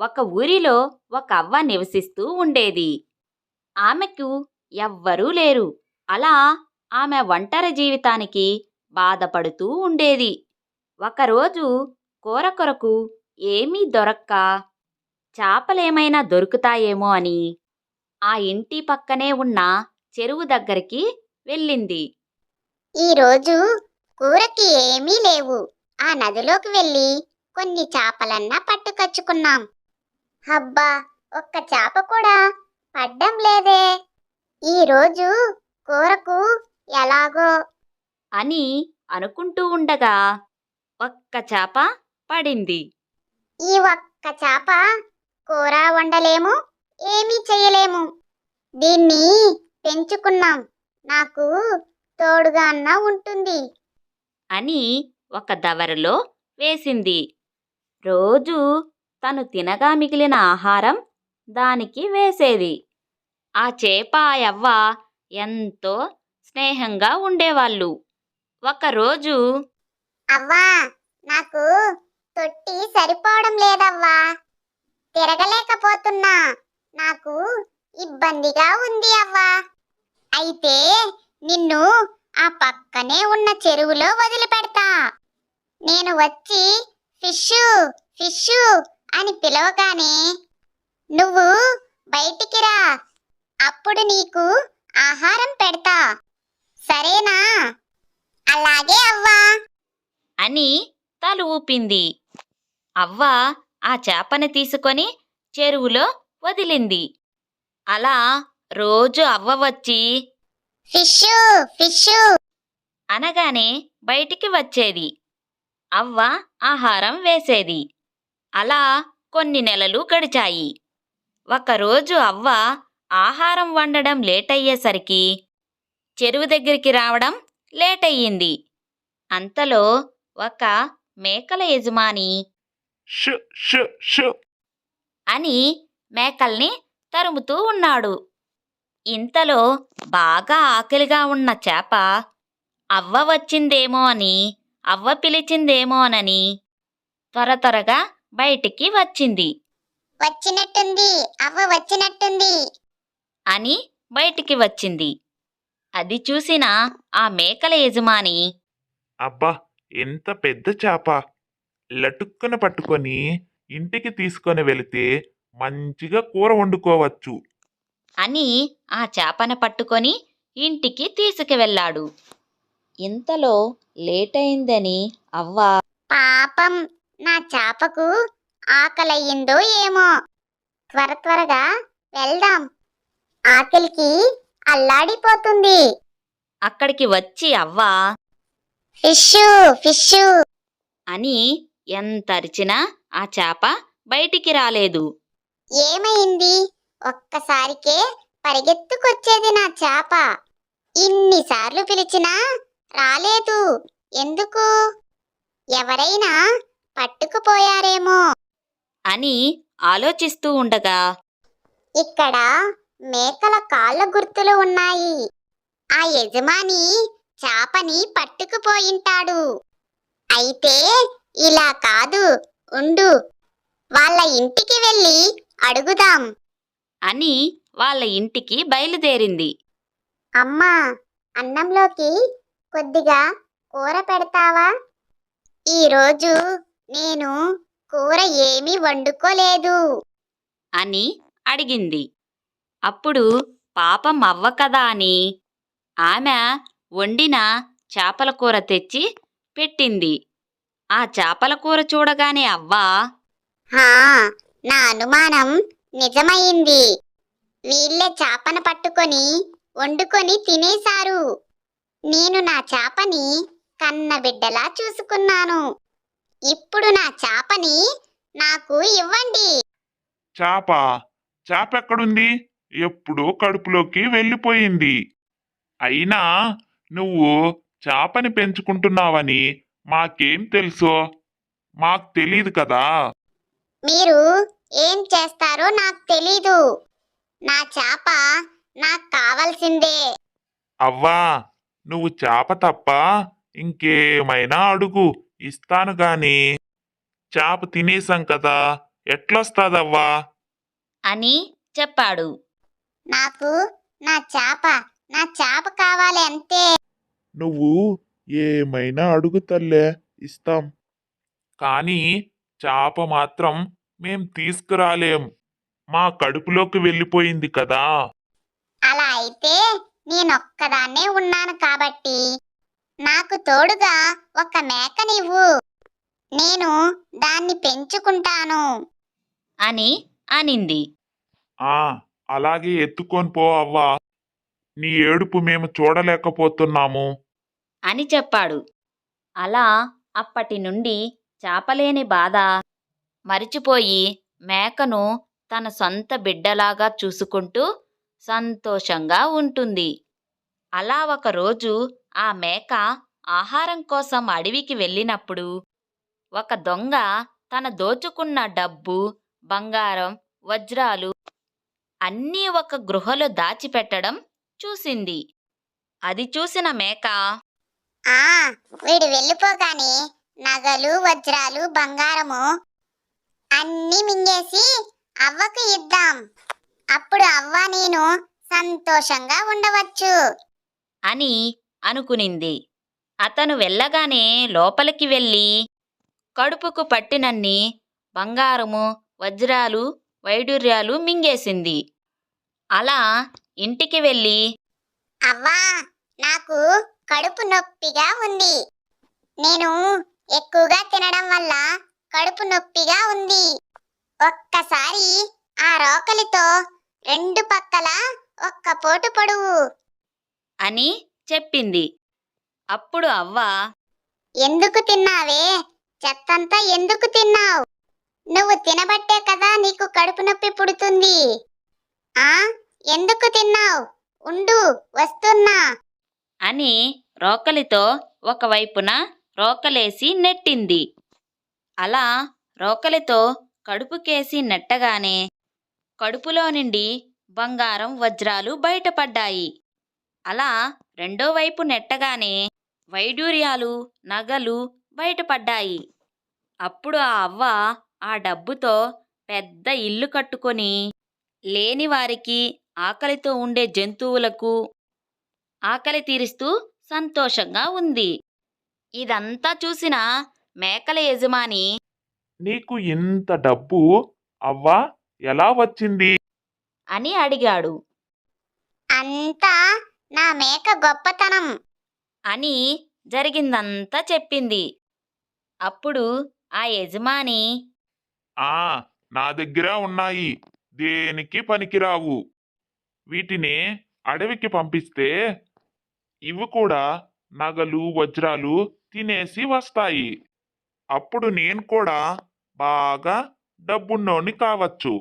ఒక ఊరిలో ఒక అవ్వ నివసిస్తూ ఉండేది. ఆమెకు ఎవ్వరూ లేరు. అలా ఆమె ఒంటరి జీవితానికి బాధపడుతూ ఉండేది. ఒకరోజు కూర కొరకు ఏమీ దొరక్క చేపలేమైనా దొరుకుతాయేమో అని ఆ ఇంటి పక్కనే ఉన్న చెరువు దగ్గరికి వెళ్ళింది. ఈరోజు కూరకి ఏమీ లేవు. ఆ నదిలోకి వెళ్ళి కొన్ని చేపలన్నా పట్టుకొచ్చుకున్నాం. హబ్బా ఒక్క చేప కూడా పడ్డం లేదే. ఈరోజు కూరకు ఎలాగో అని అనుకుంటూ ఉండగా ఒక్క చేప పడింది. ఈ ఒక్క చేప కూర వండలేము ఏమీ చేయలేము దీన్ని పెంచుకున్నాం. నాకు తోడుగా అన్న ఉంటుంది అని ఒక దవరలో వేసింది. రోజు తను తినగా మిగిలిన ఆహారం దానికి వేసేది. ఆ చేప ఆ యవ్వ ఎంతో స్నేహంగా ఉండేవాళ్ళు. ఒకరోజు అవ్వా నాకు తొట్టి సరిపోవడం లేదవ్వా. తిరగలేకపోతున్నా. నాకు ఇబ్బందిగా ఉంది అవ్వా. అయితే నిన్ను ఆ పక్కనే ఉన్న చెరువులో వదిలిపెడతా. నేను వచ్చి ఫిష్ ఫిష్ అని పిలవగానే నువ్వు బయటికి రా. అప్పుడు నీకు ఆహారం పెడతా. సరేనా? అలాగే అవ్వా. అని తల ఊపింది. అవ్వ ఆ చేపని తీసుకొని చెరువులో వదిలింది. అలా రోజు అవ్వ వచ్చి ఫిషు ఫిషు. అనగానే బయటికి వచ్చేది. అవ్వ ఆహారం వేసేది. అలా కొన్ని నెలలు గడిచాయి. ఒకరోజు అవ్వ ఆహారం వండడం లేట్ అయ్యేసరికి చెరువు దగ్గరికి రావడం లేట్ అయ్యింది అంతలో ఒక మేకల యజమాని అని మేకల్ని తరుముతూ ఉన్నాడు. ఇంతలో బాగా ఆకలిగా ఉన్న చేప అవ్వ వచ్చిందేమో అని అవ్వ పిలిచిందేమోనని త్వర త్వరగా బయటికి వచ్చింది. వచ్చినట్టుంది. అవ్వ వచ్చినట్టుంది. అని బయటికి వచ్చింది. అది చూసిన ఆ మేకల యజమాని అబ్బా ఎంత పెద్ద చేప. లటుక్కున పట్టుకొని ఇంటికి తీసుకొని వెళితే మంచిగా కూర వండుకోవచ్చు. అని ఆ చేపను పట్టుకొని ఇంటికి తీసుకువెళ్ళాడు. ఇంతలో లేటయిందని అవ్వ పాపం నా చేపకు ఆకలయ్యిందో ఏమో. త్వర త్వరగా వెళ్దాం. ఆకలికి అల్లాడిపోతుంది. అక్కడికి వచ్చి అవ్వ. Fish fish. అని ఎంత అరిచినా ఆ చేప బయటికి రాలేదు. ఏమైంది? ఒక్కసారికే పరిగెత్తుకొచ్చేది నా చేప. ఇన్నిసార్లు పిలిచినా రాలేదు. ఎందుకు? ఎవరైనా పట్టుకుపోయారేమో. అని ఆలోచిస్తూ ఉండగా ఇక్కడ మేకల కాళ్ళ గుర్తులు ఉన్నాయి. ఆ యజమాని చాపని పట్టుకుపోయింటాడు. అయితే ఇలా కాదు ఉండు వాళ్ళ ఇంటికి వెళ్ళి అడుగుదాం. అని వాళ్ళ ఇంటికి బయలుదేరింది. అమ్మా అన్నంలోకి కొద్దిగా కూర పెడతావా? ఈరోజు నేను కూర ఏమీ వండుకోలేదు. అని అడిగింది. అప్పుడు పాపం అవ్వ కదా అని ఆమె వండిన చేపల కూర తెచ్చి పెట్టింది. ఆ చేపల కూర చూడగానే అవ్వ హా నా అనుమానం నిజమైంది. వీళ్ళే చాపను పట్టుకొని వండుకొని తినేశారు. నేను నా చాపని కన్న బిడ్డలా చూసుకున్నాను. ఇప్పుడు నా చాపని నాకు ఇవ్వండి. చేప? చేప ఎక్కడుంది? ఎప్పుడో కడుపులోకి వెళ్ళిపోయింది. అయినా నువ్వు చేపని పెంచుకుంటున్నావని మాకేం తెలుసు? మాకు తెలియదు కదా. మీరు ఏం చేస్తారో నాకు తెలీదు. నా చాప నాకు కావాల్సిందే. అవ్వా నువ్వు చేప తప్ప ఇంకేమైనా అడుగు. ఇస్తాను గాని చేప తినేసాం కదా ఎట్లొస్తాదవ్వా? అని చెప్పాడు. నాకు నా చాప నా చాప కావాలి అంతే నువ్వు ఏమైనా అడుగు తల్లే ఇస్తాం. కానీ చాప మాత్రం మేం తీసుకురాలేం. మా కడుపులోకి వెళ్ళిపోయింది కదా. అలా అయితే నేనొక్కదాన్నే ఉన్నాను కాబట్టి. నాకు తోడుగా ఒక మేకనివ్వు. నేను దాన్ని పెంచుకుంటాను. అని అనింది. ఆ అలాగే ఎత్తుకొని పో అవ్వా. నీ ఏడుపు మేము చూడలేకపోతున్నాము. అని చెప్పాడు. అలా అప్పటి నుండి చాపలేని బాధ మరిచిపోయి మేకను తన సొంత బిడ్డలాగా చూసుకుంటూ సంతోషంగా ఉంటుంది. అలా ఒకరోజు ఆ మేక ఆహారం కోసం అడవికి వెళ్ళినప్పుడు ఒక దొంగ తన దోచుకున్న డబ్బు బంగారం వజ్రాలు అన్నీ ఒక గృహలో దాచిపెట్టడం చూసింది. అది చూసిన మేక ఆ వీడు వెళ్ళిపోగానే నగలు వజ్రాలు బంగారము అన్నీ మింగేసి అవ్వకు ఇద్దాం. అప్పుడు అవ్వ నేను సంతోషంగా ఉండవచ్చు. అని అనుకునింది. అతను వెళ్ళగానే లోపలికి వెళ్ళి కడుపుకు పట్టినన్ని బంగారము వజ్రాలు వైడూర్యాలు మింగేసింది. అలా ఇంటికి వెళ్ళి అవ్వా నాకు కడుపు నొప్పిగా ఉంది. నేను ఎక్కువగా తినడం వల్ల కడుపు నొప్పిగా ఉంది. ఒక్కసారి ఆ రోకలితో రెండు పక్కల ఒక్క పోటు పొడువు. అని చెప్పింది. అప్పుడు అవ్వ ఎందుకు తిన్నావే? చెత్తంతా ఎందుకు తిన్నావు? నువ్వు తినబట్టే కదా నీకు కడుపు నొప్పి పుడుతుంది. ఆ? ఎందుకు తిన్నావు? ఉండు వస్తున్నా. అని రోకలితో ఒకవైపున రోకలేసి నెట్టింది. అలా రోకలితో కడుపుకేసి నెట్టగానే కడుపులో నుండి బంగారం వజ్రాలు బయటపడ్డాయి. అలా రెండో వైపు నెట్టగానే వైడూర్యాలు నగలు బయటపడ్డాయి. అప్పుడు ఆ అవ్వ ఆ డబ్బుతో పెద్ద ఇల్లు కట్టుకొని లేని వారికి ఆకలితో ఉండే జంతువులకు ఆకలి తీరుస్తూ సంతోషంగా ఉంది. ఇదంతా చూసిన మేకల యజమాని నీకు ఇంత డబ్బు అవ్వా ఎలా వచ్చింది? అని అడిగాడు. అంతా నా మేక గొప్పతనం అని జరిగిందంతా చెప్పింది. అప్పుడు ఆ యజమాని ఆ నా దగ్గర ఉన్నాయి. దేనికి పనికిరావు? వీటిని అడవికి పంపిస్తే ఇవి కూడా నగలు వజ్రాలు తినేసి వస్తాయి. అప్పుడు నేను కూడా బాగా డబ్బున్నోని కావచ్చు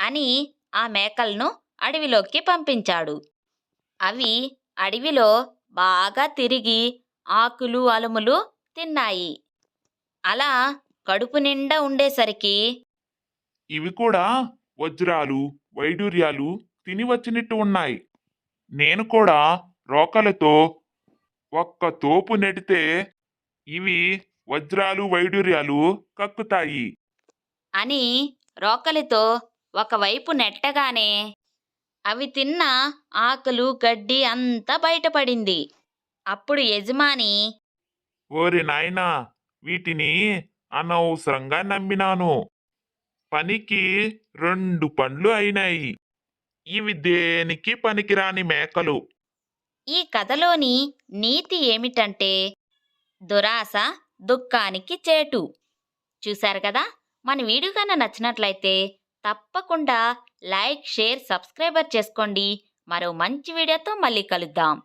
అని ఆ మేకలను అడవిలోకి పంపించాడు. అవి అడవిలో బాగా తిరిగి ఆకులు అలుములు తిన్నాయి. అలా కడుపు నిండా ఉండేసరికి ఇవి కూడా వజ్రాలు వైడూర్యాలు తిని వచ్చినట్టు ఉన్నాయి. నేను కూడా రోకలతో ఒక్క తోపు నెడితే ఇవి వజ్రాలు వైడూర్యాలు కక్కుతాయి. అని రోకలితో ఒకవైపు నెట్టగానే అవి తిన్న ఆకులు గడ్డి అంతా బయటపడింది. అప్పుడు యజమాని ఓరి నాయనా వీటిని అనవసరంగా నమ్మినాను. పనికి రెండు పండ్లు అయినాయి. ఇవి దేనికి పనికిరాని మేకలు? ఈ కథలోని నీతి ఏమిటంటే దురాశ దుఃఖానికి చేటు. చూశారు కదా? మన వీడియో కన్నా నచ్చినట్లయితే తప్పకుండా లైక్ షేర్ సబ్స్క్రైబర్ చేసుకోండి. మరో మంచి వీడియోతో మళ్ళీ కలుద్దాం.